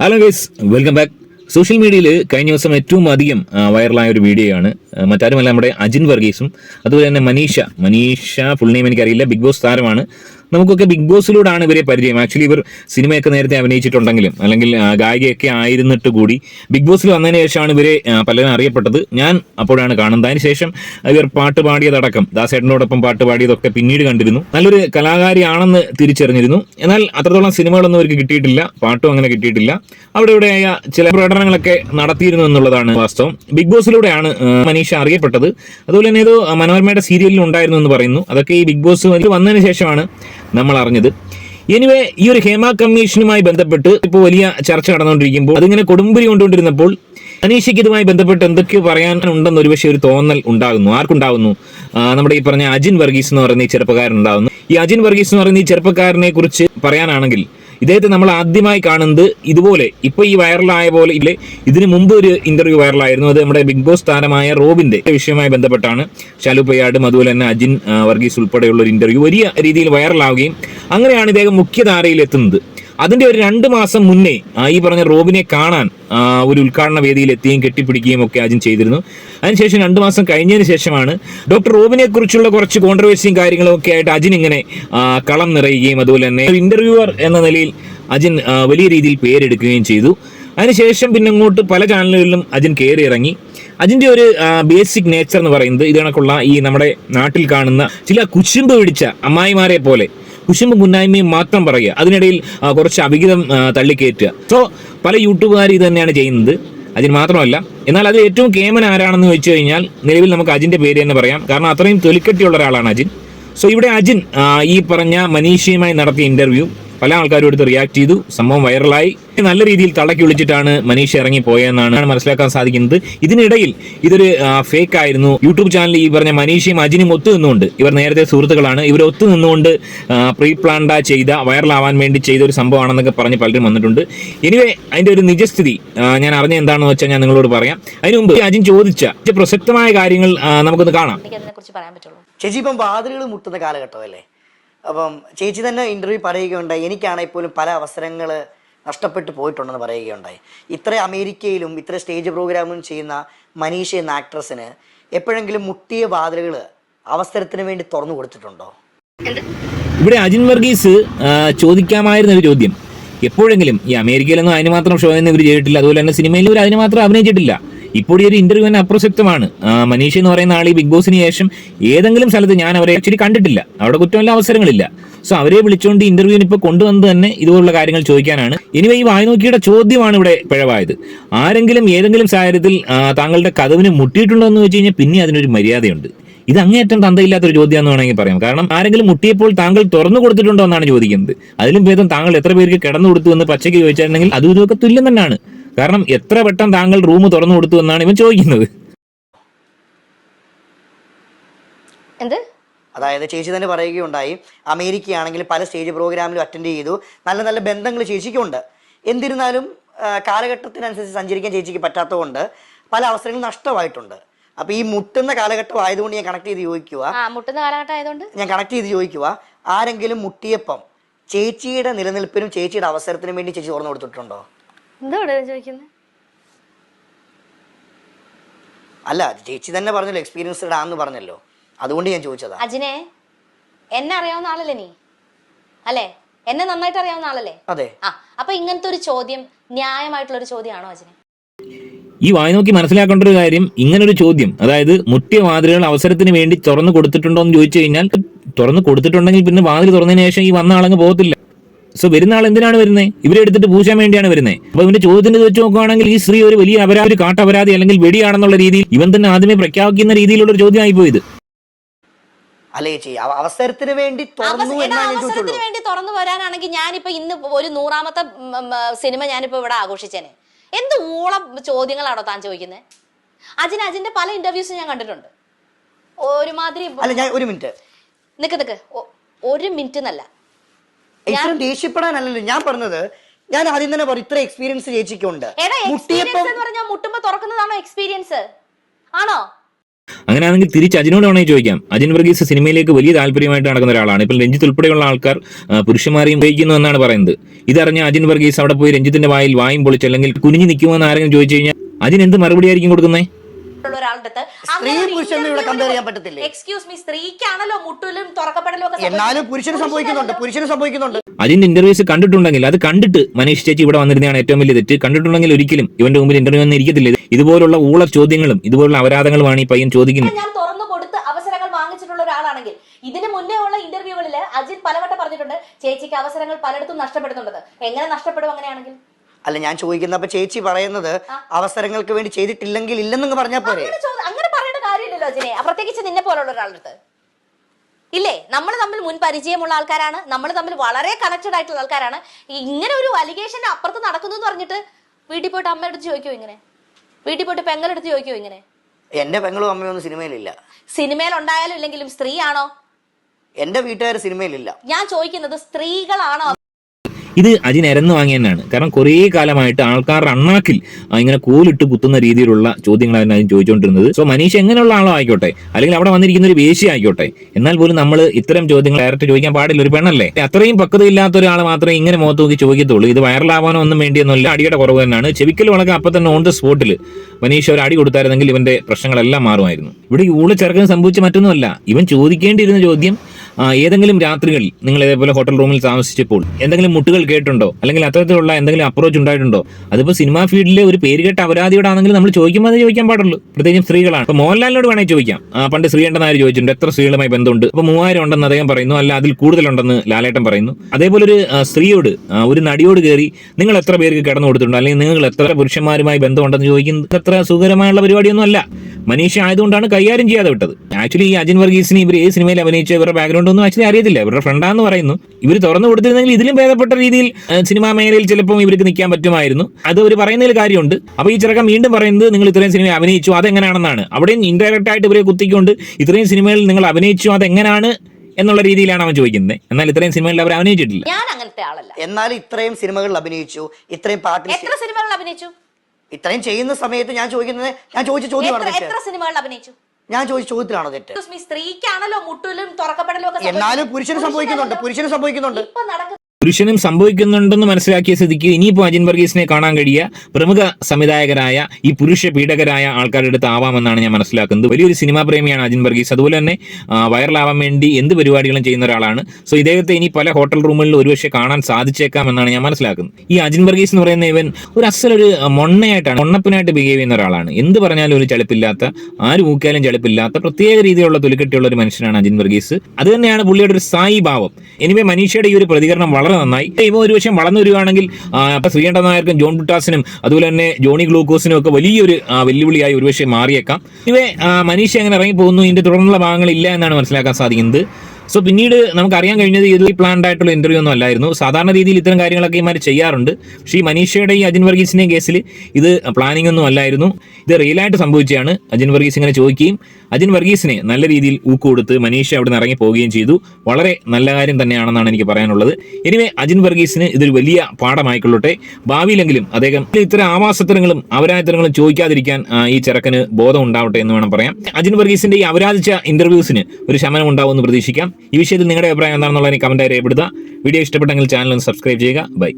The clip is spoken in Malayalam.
Hello guys welcome back social മീഡിയയിൽ കഴിഞ്ഞ ദിവസം ഏറ്റവും അധികം വൈറലായ ഒരു വീഡിയോ ആണ് മറ്റാരുമല്ല നമ്മുടെ അജിൻ വർഗീസും അതുപോലെ തന്നെ മനീഷ. മനീഷ ഫുൾ നെയിം എനിക്കറിയില്ല. ബിഗ് ബോസ് താരമാണ്. നമുക്കൊക്കെ ബിഗ് ബോസിലൂടെയാണ് ഇവരെ പരിചയം. ആക്ച്വലി ഇവർ സിനിമയൊക്കെ നേരത്തെ അഭിനയിച്ചിട്ടുണ്ടെങ്കിലും അല്ലെങ്കിൽ ഗായികയൊക്കെ ആയിരുന്നിട്ട് കൂടി ബിഗ് ബോസിൽ വന്നതിന് ശേഷമാണ് ഇവരെ പലരും അറിയപ്പെട്ടത്. ഞാൻ അപ്പോഴാണ് കാണുന്നത്. അതിനുശേഷം ഇവർ പാട്ട് പാടിയതടക്കം ദാസേട്ടനോടൊപ്പം പാട്ട് പാടിയതൊക്കെ പിന്നീട് കണ്ടിരുന്നു. നല്ലൊരു കലാകാരിയാണെന്ന് തിരിച്ചറിഞ്ഞിരുന്നു. എന്നാൽ അത്രത്തോളം സിനിമകളൊന്നും അവർക്ക് കിട്ടിയിട്ടില്ല പാട്ടും അങ്ങനെ കിട്ടിയിട്ടില്ല. അവിടെ ഇവിടെയായ ചില പ്രകടനങ്ങളൊക്കെ നടത്തിയിരുന്നു എന്നുള്ളതാണ് വാസ്തവം. ബിഗ് ബോസിലൂടെയാണ് മനീഷ അറിയപ്പെട്ടത്. അതുപോലെ തന്നെ ഏതോ മനോരമയുടെ സീരിയലിൽ ഉണ്ടായിരുന്നു എന്ന് പറയുന്നു. അതൊക്കെ ഈ ബിഗ് ബോസ് വന്നതിന് ശേഷമാണ് നമ്മൾ അറിഞ്ഞത് എനിവേ ഈ ഒരു ഹേമ കമ്മീഷനുമായി ബന്ധപ്പെട്ട് ഇപ്പോൾ വലിയ ചർച്ച നടന്നുകൊണ്ടിരിക്കുമ്പോൾ അതിങ്ങനെ കൊടുമ്പുരി കൊണ്ടുകൊണ്ടിരുന്നപ്പോൾ അനീഷയ്ക്ക് ഇതുമായി ബന്ധപ്പെട്ട് എന്തൊക്കെയോ പറയാനുണ്ടെന്ന് ഒരുപക്ഷെ ഒരു തോന്നൽ ഉണ്ടാകുന്നു. ആർക്കുണ്ടാകുന്നു നമ്മുടെ ഈ പറഞ്ഞ അജിൻ വർഗീസ് എന്ന് പറയുന്ന ഈ ചെറുപ്പക്കാരൻ ഉണ്ടാകുന്നു ഈ അജിൻ വർഗീസ് എന്ന് പറയുന്ന ഈ ചെറുപ്പക്കാരനെ കുറിച്ച് പറയാനാണെങ്കിൽ ഇദ്ദേഹത്തെ നമ്മൾ ആദ്യമായി കാണുന്നത് ഇതുപോലെ. ഇപ്പൊ ഈ വൈറലായ പോലെ ഇല്ലേ? ഇതിനു മുമ്പ് ഒരു ഇന്റർവ്യൂ വൈറലായിരുന്നു. അത് നമ്മുടെ ബിഗ് ബോസ് താരമായ റോബിന്റെ വിഷയവുമായി ബന്ധപ്പെട്ടാണ്. ഷാലു പയ്യാടും അതുപോലെ തന്നെ അജിൻ വർഗീസ് ഉൾപ്പെടെയുള്ള ഒരു ഇന്റർവ്യൂ വലിയ രീതിയിൽ വൈറലാവുകയും അങ്ങനെയാണ് ഇദ്ദേഹം മുഖ്യധാരയിൽ എത്തുന്നത് അതിന്റെ ഒരു രണ്ട് മാസം മുന്നേ ഈ പറഞ്ഞ റോബിനെ കാണാൻ ഒരു ഉദ്ഘാടന വേദിയിൽ എത്തുകയും കെട്ടിപ്പിടിക്കുകയും ഒക്കെ ആദ്യം ചെയ്തിരുന്നു. അതിനുശേഷം രണ്ട് മാസം കഴിഞ്ഞതിന് ശേഷമാണ് ഡോക്ടർ റോബിനെ കുറിച്ചുള്ള കുറച്ച് കോൺട്രവേഴ്സിയും കാര്യങ്ങളും ഒക്കെ ആയിട്ട് അജിൻ ഇങ്ങനെ കളം നിറയുകയും അതുപോലെ തന്നെ ഇന്റർവ്യൂവർ എന്ന നിലയിൽ അജിൻ വലിയ രീതിയിൽ പേരെടുക്കുകയും ചെയ്തു. അതിനുശേഷം പിന്നെ അങ്ങോട്ട് പല ചാനലുകളിലും അജിൻ കയറി ഇറങ്ങി അതിന്റെ ഒരു ബേസിക് നേച്ചർ എന്ന് പറയുന്നത് ഇത് ഈ നമ്മുടെ നാട്ടിൽ കാണുന്ന ചില കുശുമ്പ് പിടിച്ച അമ്മായിമാരെ പോലെ കുശുമ്പ് മുന്നായ്മയും മാത്രം പറയുക. അതിനിടയിൽ കുറച്ച് അവിഹിതം തള്ളിക്കയറ്റുക സോ പല യൂട്യൂബുകാർ ഇത് തന്നെയാണ് ചെയ്യുന്നത്. അതിന് മാത്രമല്ല എന്നാൽ അത് ഏറ്റവും കേമൻ ആരാണെന്ന് വെച്ച് കഴിഞ്ഞാൽ നിലവിൽ നമുക്ക് അജിന്റെ പേര് തന്നെ പറയാം. കാരണം അത്രയും തൊലിക്കെട്ടിയുള്ള ഒരാളാണ് അജിൻ. സോ ഇവിടെ അജിൻ ഈ പറഞ്ഞ മനീഷയുമായി നടത്തിയ ഇന്റർവ്യൂ പല ആൾക്കാരും എടുത്ത് റിയാക്ട് ചെയ്തു. സംഭവം വൈറലായി നല്ല രീതിയിൽ തളക്കി വിളിച്ചിട്ടാണ് മനീഷ് ഇറങ്ങി പോയെന്നാണ് മനസ്സിലാക്കാൻ സാധിക്കുന്നത്. ഇതിനിടയിൽ ഇതൊരു ഫേക്ക് ആയിരുന്നു. യൂട്യൂബ് ചാനൽ ഈ പറഞ്ഞ മനീഷയും അജിനും ഒത്തു നിന്നുകൊണ്ട് ഇവർ നേരത്തെ സുഹൃത്തുക്കളാണ്. ഇവർ ഒത്തു നിന്നുകൊണ്ട് പ്രീ പ്ലാൻഡ ചെയ്ത വൈറലാവാൻ വേണ്ടി ചെയ്ത ഒരു സംഭവമാണെന്നൊക്കെ പറഞ്ഞ് പലരും വന്നിട്ടുണ്ട്. എനിവേ അതിന്റെ ഒരു നിജസ്ഥിതി ഞാൻ അറിഞ്ഞ എന്താണെന്ന് വെച്ചാൽ ഞാൻ നിങ്ങളോട് പറയാം. അതിനു മുമ്പ് അജിൻ ചോദിച്ച പ്രസക്തമായ കാര്യങ്ങൾ നമുക്കൊന്ന് കാണാം. എനിക്ക് പറയാൻ പറ്റുള്ളൂ. ചേച്ചി ഇപ്പം വാതിലുകൾ മുട്ടുന്ന കാലഘട്ടമല്ലേ? അപ്പം ചേച്ചി തന്നെ ഇന്റർവ്യൂ പറയുകയുണ്ടായി. എനിക്കാണെങ്കിൽ പോലും പല അവസരങ്ങൾ നഷ്ടപ്പെട്ടു പോയിട്ടുണ്ടെന്ന് പറയുകയുണ്ടായി. ഇത്ര അമേരിക്കയിലും ഇത്ര സ്റ്റേജ് പ്രോഗ്രാമും ചെയ്യുന്ന മനീഷ എന്ന ആക്ട്രസിന് എപ്പോഴെങ്കിലും മുട്ടിയ വാതിലുകൾ അവസരത്തിന് വേണ്ടി തുറന്നു കൊടുത്തിട്ടുണ്ടോ? ഇവിടെ അജിൻ വർഗീസ് ചോദിക്കാമായിരുന്ന ഒരു ചോദ്യം. എപ്പോഴെങ്കിലും ഈ അമേരിക്കയിലൊന്നും അതിന് മാത്രം ഷോ ഒന്നും ഇവർ ചെയ്തിട്ടില്ല. അതുപോലെ തന്നെ സിനിമയിൽ ഇവർ അതിന് മാത്രം അഭിനയിച്ചിട്ടില്ല. ഇപ്പോൾ ഈ ഒരു ഇന്റർവ്യൂ തന്നെ അപ്രസക്തമാണ്. മനീഷ് എന്ന് പറയുന്ന ആൾ ഈ ബിഗ് ബോസിന് ശേഷം ഏതെങ്കിലും സ്ഥലത്ത് ഞാൻ അവരെ ആക്ച്വലി കണ്ടിട്ടില്ല. അവിടെ കുറ്റമല്ല അവസരങ്ങളില്ല. സോ അവരെ വിളിച്ചുകൊണ്ട് ഇന്റർവ്യൂവിന് ഇപ്പോൾ കൊണ്ടുവന്ന് തന്നെ ഇതുപോലുള്ള കാര്യങ്ങൾ ചോദിക്കാനാണ്. ഇനി ഈ വായ്നോക്കിയുടെ ചോദ്യമാണ് ഇവിടെ പിഴവായത്. ആരെങ്കിലും ഏതെങ്കിലും സാഹചര്യത്തിൽ താങ്കളുടെ കഥവിന് മുട്ടിയിട്ടുണ്ടോ എന്ന് വെച്ച് കഴിഞ്ഞാൽ പിന്നെ അതിനൊരു മര്യാദയുണ്ട്. ഇത് അങ്ങേയറ്റം തന്തയില്ലാത്തൊരു ചോദ്യം എന്ന് വേണമെങ്കിൽ പറയാം. കാരണം ആരെങ്കിലും മുട്ടിയപ്പോൾ താങ്കൾ തുറന്നു കൊടുത്തിട്ടുണ്ടോ എന്നാണ് ചോദിക്കുന്നത്. അതിലും ഭേദം താങ്കൾ എത്ര പേർക്ക് കിടന്നു കൊടുത്തു എന്ന് പച്ചയ്ക്ക് ചോദിച്ചിട്ടുണ്ടെങ്കിൽ അതും ഇതൊക്കെ തുല്യം തന്നെയാണ്. കാരണം എത്ര പെട്ടെന്ന് താങ്കൾ റൂം തുറന്നു കൊടുത്തു എന്നാണ് ഇവൻ ചോദിക്കുന്നത്. എന്ത്? അതായത് ചേച്ചി തന്നെ പറയുകയുണ്ടായി അമേരിക്കയാണെങ്കിൽ പല സ്റ്റേജ് പ്രോഗ്രാമിലും അറ്റൻഡ് ചെയ്തു നല്ല നല്ല ബന്ധങ്ങൾ ചേച്ചിക്കുണ്ട്. എന്നിരുന്നാലും കാലഘട്ടത്തിനനുസരിച്ച് സഞ്ചരിക്കാൻ ചേച്ചിക്ക് പറ്റാത്തതുകൊണ്ട് പല അവസരങ്ങളും നഷ്ടമായിട്ടുണ്ട്. അപ്പൊ ഈ മുട്ടുന്ന കാലഘട്ടം ആയതുകൊണ്ട് ഞാൻ കണക്ട് ചെയ്ത് ചോദിക്കുക. ആ മുട്ടുന്ന കാലഘട്ടം ആയതുകൊണ്ട്? ഞാൻ കണക്ട് ചെയ്ത് ചോദിക്കുക ആരെങ്കിലും മുട്ടിയപ്പം ചേച്ചിയുടെ നിലനിൽപ്പിനും ചേച്ചിയുടെ അവസരത്തിനും വേണ്ടി ചേച്ചി തുറന്നു കൊടുത്തിട്ടുണ്ടോ? എന്തോട് ചോദിക്കുന്നത് അല്ല ചേച്ചി തന്നെ പറഞ്ഞല്ലോ എക്സ്പീരിയൻസ് ആണെന്ന് പറഞ്ഞല്ലോ. അതുകൊണ്ട് ഞാൻ ചോദിച്ചതാ. അജിനെ എന്നെ അറിയാവുന്ന ആളല്ലേ നീ? അല്ലേ? എന്നെ നന്നായിട്ട് അറിയാവുന്ന ആളല്ലേ? അതെ. ആ അപ്പൊ ഇങ്ങനത്തെ ഒരു ചോദ്യം ന്യായമായിട്ടുള്ള ഒരു ചോദ്യമാണോ അജിനെ? ഈ വായി നോക്കി മനസ്സിലാക്കേണ്ട ഒരു കാര്യം ഇങ്ങനൊരു ചോദ്യം അതായത് മുട്ടിയ വാതിലുകൾ അവസരത്തിന് വേണ്ടി തുറന്നു കൊടുത്തിട്ടുണ്ടോ എന്ന് ചോദിച്ചു കഴിഞ്ഞാൽ തുറന്നു കൊടുത്തിട്ടുണ്ടെങ്കിൽ പിന്നെ വാതിൽ തുറന്നതിന് ശേഷം ഈ വന്ന ആളങ്ങ് പോകത്തില്ല. സോ വരുന്ന ആൾ എന്തിനാണ് വരുന്നത് ഇവരെ എടുത്തിട്ട് പൂശാൻ വേണ്ടിയാണ് വരുന്നത് അപ്പൊ ഇവന്റെ ചോദ്യത്തിന് വെച്ച് നോക്കുകയാണെങ്കിൽ ഈ സ്ത്രീ ഒരു വലിയ അപരാധി ഒരു കാട്ടപരാധി അല്ലെങ്കിൽ വെടിയാണെന്നുള്ള രീതിയിൽ ഇവൻ തന്നെ ആദ്യമേ പ്രഖ്യാപിക്കുന്ന രീതിയിലുള്ള ഒരു ചോദ്യമായി പോയത്. അല്ലേ അവസരത്തിന് വേണ്ടി അവസരത്തിന് വേണ്ടി തുറന്നു വരാനാണെങ്കിൽ ഞാനിപ്പോ ഇന്ന് ഒരു നൂറാമത്തെ സിനിമ ഞാനിപ്പോ ഇവിടെ ആഘോഷിച്ചേനെ. എന്ത് ഊളം ചോദ്യങ്ങളാണോ താൻ ചോദിക്കുന്നത് അജിന് അജിന്റെ പല ഇന്റർവ്യൂസും ഞാൻ കണ്ടിട്ടുണ്ട്. ഒരുമാതിരി അല്ല ഞാൻ ഒരു മിനിറ്റ് നിക്ക് നിക്ക്. ഒരു മിനിറ്റ് എന്നല്ല. ഇത്രയും ദേഷ്യപ്പെടാനല്ലല്ലോ. ഞാൻ പറഞ്ഞത് ഞാൻ ആദ്യം തന്നെ പറയും ഇത്ര എക്സ്പീരിയൻസ് ചേച്ചിക്കുണ്ട്. മുട്ടിയപ്പം എന്ന് പറഞ്ഞാൽ മുട്ടുമ്പോ തുറക്കുന്നതാണോ എക്സ്പീരിയൻസ് ആണോ? അങ്ങനെയാണെങ്കിൽ തിരിച്ച് അജിനോട് വേണമെങ്കിൽ ചോദിക്കാം. അജിൻ വർഗീസ് സിനിമയിലേക്ക് വലിയ താല്പര്യമായിട്ട് നടക്കുന്ന ഒരാളാണ്. ഇപ്പോൾ രഞ്ജിത്ത് ഉൾപ്പെടെയുള്ള ആൾക്കാർ പുരുഷന്മാരെയും ഉപയോഗിക്കുന്നു എന്നാണ് പറയുന്നത്. ഇതറിഞ്ഞ അജിൻ വർഗീസ് അവിടെ പോയി രഞ്ജിത്തിന്റെ വായിൽ വായും പൊളിച്ച് അല്ലെങ്കിൽ കുനിഞ്ഞു നിൽക്കുമെന്ന് ആരെങ്കിലും ചോദിച്ചു കഴിഞ്ഞാൽ അജിൻ എന്ത് മറുപടി ആയിരിക്കും കൊടുക്കുന്നത് ഉള്ള ഒരാളുടെ അടുത്ത്. സ്ത്രീ ഇവിടെ ചെയ്യാൻ പറ്റത്തില്ലേ? എക്സ്ക്യൂസ് മീ സ്ത്രീക്കാണല്ലോ മുട്ടിലും തുറക്കപ്പെടലും ഒക്കെ എന്നാലും പുരുഷന് സംഭവിക്കുന്നുണ്ട് പുരുഷന് സംഭവിക്കുന്നുണ്ട്. അതിന്റെ ഇന്റർവ്യൂസ് കണ്ടിട്ടുണ്ടെങ്കിൽ അത് കണ്ടിട്ട് മനീഷ് ചേച്ചി ഇവിടെ വന്നിരുന്നതാണ് ഏറ്റവും വലിയ തെറ്റ്. കണ്ടിട്ടുണ്ടെങ്കിൽ ഒരിക്കലും ഇവന്റെ മുമ്പിൽ ഇന്റർവ്യൂ ഒന്നും ഇരിക്കത്തില്ല. ഇതുപോലുള്ള ഊള ചോദ്യങ്ങളും ഇതുപോലുള്ള അപരാധങ്ങളുമാണ് ഈ പയ്യൻ ചോദിക്കുന്നത്. ഞാൻ തുറന്നു കൊടുത്ത് അവസരങ്ങൾ വാങ്ങിച്ചിട്ടുള്ള ഒരാളാണെങ്കിൽ ഇതിന് മുന്നേ ഉള്ള ഇന്റർവ്യൂകളിൽ അജിത് പലവട്ടം പറഞ്ഞിട്ടുണ്ട് ചേച്ചിക്ക് അവസരങ്ങൾ പലയിടത്തും നഷ്ടപ്പെടുന്നുണ്ടത് എങ്ങനെ നഷ്ടപ്പെടും അങ്ങനെയാണെങ്കിൽ? അല്ല ഞാൻ ചോദിക്കുന്ന അപ്പൊ ചേച്ചി പറയുന്നത് അവസരങ്ങൾക്ക് വേണ്ടി ചെയ്തിട്ടില്ലെങ്കിൽ ഇല്ലെന്നങ്ങ് പറഞ്ഞാൽ പോരെ. അങ്ങനെ പറയേണ്ട കാര്യമില്ലല്ലോ അജിനെ. പ്രത്യേകിച്ച് നിന്നെ പോലുള്ള ഒരാളുടെ ഇല്ലേ? നമ്മൾ തമ്മിൽ മുൻ പരിചയമുള്ള ആൾക്കാരാണ്. നമ്മൾ തമ്മിൽ വളരെ കണക്റ്റഡ് ആയിട്ടുള്ള ആൾക്കാരാണ്. ഇങ്ങനെ ഒരു അലിഗേഷന്റെ അപ്പുറത്ത് നടക്കുന്നു എന്ന് പറഞ്ഞിട്ട് വീട്ടിൽ പോയിട്ട് അമ്മയുടെ അടുത്ത് ചോദിക്കോ ഇങ്ങനെ? വീട്ടിൽ പോയിട്ട് പെങ്ങളെടുത്ത് ചോദിക്കോ ഇങ്ങനെ? എന്റെ പെങ്ങളും അമ്മയും ഒന്നും സിനിമയിലില്ല. സിനിമയിൽ ഉണ്ടായാലും ഇല്ലെങ്കിലും സ്ത്രീയാണോ? എന്റെ വീട്ടുകാർ സിനിമയിലില്ല. ഞാൻ ചോദിക്കുന്നത് സ്ത്രീകളാണോ ഇത് അജിൻ എരന്ന് വാങ്ങിയ തന്നെയാണ് കാരണം കുറേ കാലമായിട്ട് ആൾക്കാരുടെ അണ്ണാക്കിൽ ഇങ്ങനെ കോലിട്ട് കുത്തുന്ന രീതിയിലുള്ള ചോദ്യങ്ങളാണ് അതിന് ചോദിച്ചുകൊണ്ടിരുന്നത്. സോ മനീഷ് എങ്ങനെയുള്ള ആളോ ആയിക്കോട്ടെ അല്ലെങ്കിൽ അവിടെ വന്നിരിക്കുന്ന ഒരു വേശി ആയിക്കോട്ടെ എന്നാൽ പോലും നമ്മൾ ഇത്തരം ചോദ്യങ്ങൾ ഡയറക്റ്റ് ചോദിക്കാൻ പാടില്ല ഒരു പെണ്ണല്ലേ? അത്രയും പക്വതയില്ലാത്ത ഒരാൾ മാത്രമേ ഇങ്ങനെ മുഖത്ത് നോക്കി ചോദിക്കത്തുള്ളൂ. ഇത് വൈറലാവാനോ ഒന്നും വേണ്ടിയൊന്നുമില്ല അടിയുടെ കുറവ് തന്നെയാണ്. ചെവിക്കൽ വളരെ അപ്പം തന്നെ ഓൺ ദ സ്പോട്ടിൽ മനീഷ് ഒരു അടി കൊടുത്തായിരുന്നെങ്കിൽ ഇവന്റെ പ്രശ്നങ്ങളെല്ലാം മാറുമായിരുന്നു. ഇവിടെ ഊള ചെറുക്കൻ സംഭവിച്ച മറ്റൊന്നുമല്ല. ഇവൻ ചോദിക്കേണ്ടിയിരുന്ന ചോദ്യം ഏതെങ്കിലും രാത്രികളിൽ നിങ്ങൾ ഇതേപോലെ ഹോട്ടൽ റൂമിൽ താമസിച്ചപ്പോൾ എന്തെങ്കിലും മുട്ടുകൾ കേട്ടുണ്ടോ അല്ലെങ്കിൽ അത്തരത്തിലുള്ള എന്തെങ്കിലും അപ്രോച്ച് ഉണ്ടായിട്ടുണ്ടോ? അതിപ്പോൾ സിനിമാ ഫീൽഡിലെ ഒരു പേരുകെട്ട അപരാധിയോടാണെങ്കിൽ നമ്മൾ ചോദിക്കുമ്പോൾ അത് ചോദിക്കാൻ പാടുള്ളൂ. പ്രത്യേകിച്ചും സ്ത്രീകളാണ്. അപ്പോൾ മോഹൻലാലിനോട് വേണേൽ ചോദിക്കാം. പണ്ട് ശ്രീകണ്ഠൻ ചോദിച്ചിട്ടുണ്ട് എത്ര സ്ത്രീകളുമായി ബന്ധമുണ്ട്? അപ്പോൾ മൂവായിരം ഉണ്ടെന്ന് അദ്ദേഹം പറയുന്നു. അല്ല അതിൽ കൂടുതലുണ്ടെന്ന് ലാലേട്ടൻ പറയുന്നു. അതേപോലെ ഒരു സ്ത്രീയോട് ഒരു നടിയോട് കയറി നിങ്ങൾ എത്ര പേർക്ക് കിടന്നു കൊടുത്തിട്ടുണ്ട്? അല്ലെങ്കിൽ നിങ്ങൾ എത്ര പുരുഷന്മാരുമായി ബന്ധമുണ്ടെന്ന് ചോദിക്കുന്നത് അത്ര സുഖകരമായുള്ള പരിപാടിയൊന്നും അല്ല മനീഷ ആയതുകൊണ്ടാണ് കൈകാര്യം ചെയ്യാതെ വിട്ടത്. ആക്ച്വലി ഈ അജിൻ വർഗീസിന് ഇവർ ഏത് സിനിമയിൽ അഭിനയിച്ചു ഇവരുടെ ബാക്ക്ഗ്രൗണ്ട് ഒന്നും ആക്ച്വലി അറിയത്തില്ല. ഇവരുടെ ഫ്രണ്ടാന്ന് പറയുന്നു. ഇവർ തുറന്നു കൊടുത്തിരുന്നെങ്കിൽ ഇതിലും ഭേദപ്പെട്ട രീതിയിൽ സിനിമാ മേഖലയിൽ ചിലപ്പോൾ ഇവർക്ക് നിൽക്കാൻ പറ്റുമായിരുന്നു. അത് ഒരു പറയുന്നതിൽ കാര്യമുണ്ട്. അപ്പോൾ ഈ ചെറുക്കം വീണ്ടും പറയുന്നത് നിങ്ങൾ ഇത്രയും സിനിമ അഭിനയിച്ചു അതെങ്ങനെയാണെന്നാണ് അവിടെയും ഇൻഡയറക്റ്റ് ആയിട്ട് ഇവരെ കുത്തിക്കൊണ്ട് ഇത്രയും സിനിമകളിൽ നിങ്ങൾ അഭിനയിച്ചു അതെങ്ങനെയാണ് എന്നുള്ള രീതിയിലാണ് അവൻ ചോദിക്കുന്നത്. എന്നാൽ ഇത്രയും സിനിമകളിൽ അവർ അഭിനയിച്ചിട്ടില്ല. ഞാൻ അങ്ങനത്തെ ആളല്ല. എന്നാലും ഇത്രയും സിനിമകളിൽ അഭിനയിച്ചു ഇത്രയും പാട്ട് എത്ര സിനിമകളിൽ അഭിനയിച്ചു? ഇത്രയും ചെയ്യുന്ന സമയത്ത് ഞാൻ ചോദിക്കുന്നത് ഞാൻ ചോദിച്ച ചോദ്യമാണ് എത്ര എത്ര സിനിമകളിൽ അഭിനയിച്ചു? ഞാൻ ചോദിച്ച ചോദ്യത്തിലാണോ തെറ്റ്? സ്ത്രീക്കാണല്ലോ മുട്ടിലും തുറക്കപ്പെടലും ഒക്കെ എന്നാലും പുരുഷന് സംഭവിക്കുന്നുണ്ട് പുരുഷന് സംഭവിക്കുന്നുണ്ട്. ഇപ്പൊ നടക്കുന്ന പുരുഷനും സംഭവിക്കുന്നുണ്ടെന്ന് മനസ്സിലാക്കിയ സ്ഥിതിക്ക് ഇനിയിപ്പോൾ അജിൻ വർഗീസിനെ കാണാൻ കഴിയുക പ്രമുഖ സംവിധായകരായ ഈ പുരുഷ പീഡകരായ ആൾക്കാരുടെ അടുത്ത് ആവാമെന്നാണ് ഞാൻ മനസ്സിലാക്കുന്നത്. വലിയൊരു സിനിമാ പ്രേമിയാണ് അജിൻ വർഗീസ് അതുപോലെ തന്നെ വൈറലാവാൻ വേണ്ടി എന്ത് പരിപാടികളും ചെയ്യുന്ന ഒരാളാണ്. സോ ഇദ്ദേഹത്തെ ഇനി പല ഹോട്ടൽ റൂമുകളിൽ ഒരുപക്ഷെ കാണാൻ സാധിച്ചേക്കാം എന്നാണ് ഞാൻ മനസ്സിലാക്കുന്നത്. ഈ അജിൻ വർഗീസ് എന്ന് പറയുന്ന ഇവൻ ഒരു അസലൊരു മൊണ്ണയായിട്ടാണ് മൊണ്ണപ്പനായിട്ട് ബിഹേവ് ചെയ്യുന്ന ഒരാളാണ്. എന്ത് പറഞ്ഞാലും ഒരു ചളിപ്പില്ലാത്ത ആര് ഊക്കിയാലും ചളിപ്പില്ലാത്ത പ്രത്യേക രീതിയിലുള്ള തൊലിക്കെട്ടിയുള്ള ഒരു മനുഷ്യനാണ് അജിൻ വർഗീസ് അത് തന്നെയാണ് പുള്ളിയുടെ ഒരു സായി ഭാവം. എനിവേ മനീഷയുടെ ഈ ഒരു പ്രതികരണം വളരെ നന്നായി. ഇപ്പോൾ ഒരു പക്ഷേ വളർന്നു വരികയാണെങ്കിൽ അപ്പോൾ അപ്പൊ ശ്രീകണ്ഠ നായർക്കും ജോൺ ബുട്ടാസിനും അതുപോലെ തന്നെ ജോണി ഗ്ലൂക്കോസിനും ഒക്കെ വലിയൊരു വെല്ലുവിളിയായി ഒരുപക്ഷെ മാറിയേക്കാം. ഇവ മനീഷ് എങ്ങനെ ഇറങ്ങി പോകുന്നു ഇതിന്റെ തുടർന്നുള്ള ഭാഗങ്ങളില്ല എന്നാണ് മനസ്സിലാക്കാൻ സാധിക്കുന്നത്. സോ പിന്നീട് നമുക്ക് അറിയാൻ കഴിഞ്ഞത് ഇത് പ്ലാൻഡ് ആയിട്ടുള്ള ഇന്റർവ്യൂ ഒന്നും അല്ലായിരുന്നു. സാധാരണ രീതിയിൽ ഇത്തരം കാര്യങ്ങളൊക്കെ ഇമാർ ചെയ്യാറുണ്ട്. പക്ഷേ ഈ മനീഷയുടെ ഈ അജിൻ വർഗീസിന്റെയും കേസിൽ ഇത് പ്ലാനിംഗ് ഒന്നും അല്ലായിരുന്നു. ഇത് റിയൽ ആയിട്ട് സംഭവിച്ചാണ് അജിൻ വർഗീസ് ഇങ്ങനെ ചോദിക്കുകയും അജിൻ വർഗീസിനെ നല്ല രീതിയിൽ ഊക്ക് കൊടുത്ത് മനീഷ അവിടെ നിന്ന് ഇറങ്ങി പോവുകയും ചെയ്തു. വളരെ നല്ല കാര്യം തന്നെയാണെന്നാണ് എനിക്ക് പറയാനുള്ളത്. എനിവേ അജിൻ വർഗീസിന് ഇതൊരു വലിയ പാഠമായിക്കൊള്ളട്ടെ. ഭാവിയിലെങ്കിലും അദ്ദേഹം ഇത്തരം ആവാസത്തരങ്ങളും അവരാത്തരങ്ങളും ചോദിക്കാതിരിക്കാൻ ഈ ചെറുക്കന് ബോധം ഉണ്ടാവട്ടെ എന്ന് വേണം പറയാം അജിൻ വർഗീസിന്റെ ഈ അപരാധിച്ച ഇന്റർവ്യൂസിന് ഒരു ശമനം ഉണ്ടാവുമെന്ന് പ്രതീക്ഷിക്കാം. ഈ വിഷയത്തിൽ നിങ്ങളുടെ അഭിപ്രായം എന്താണെന്നുള്ളതിന് കമന്റായി രേഖപ്പെടുത്തുക. വീഡിയോ ഇഷ്ടപ്പെട്ടെങ്കിൽ ചാനൽ ഒന്ന് സബ്സ്ക്രൈബ് ചെയ്യുക. ബൈ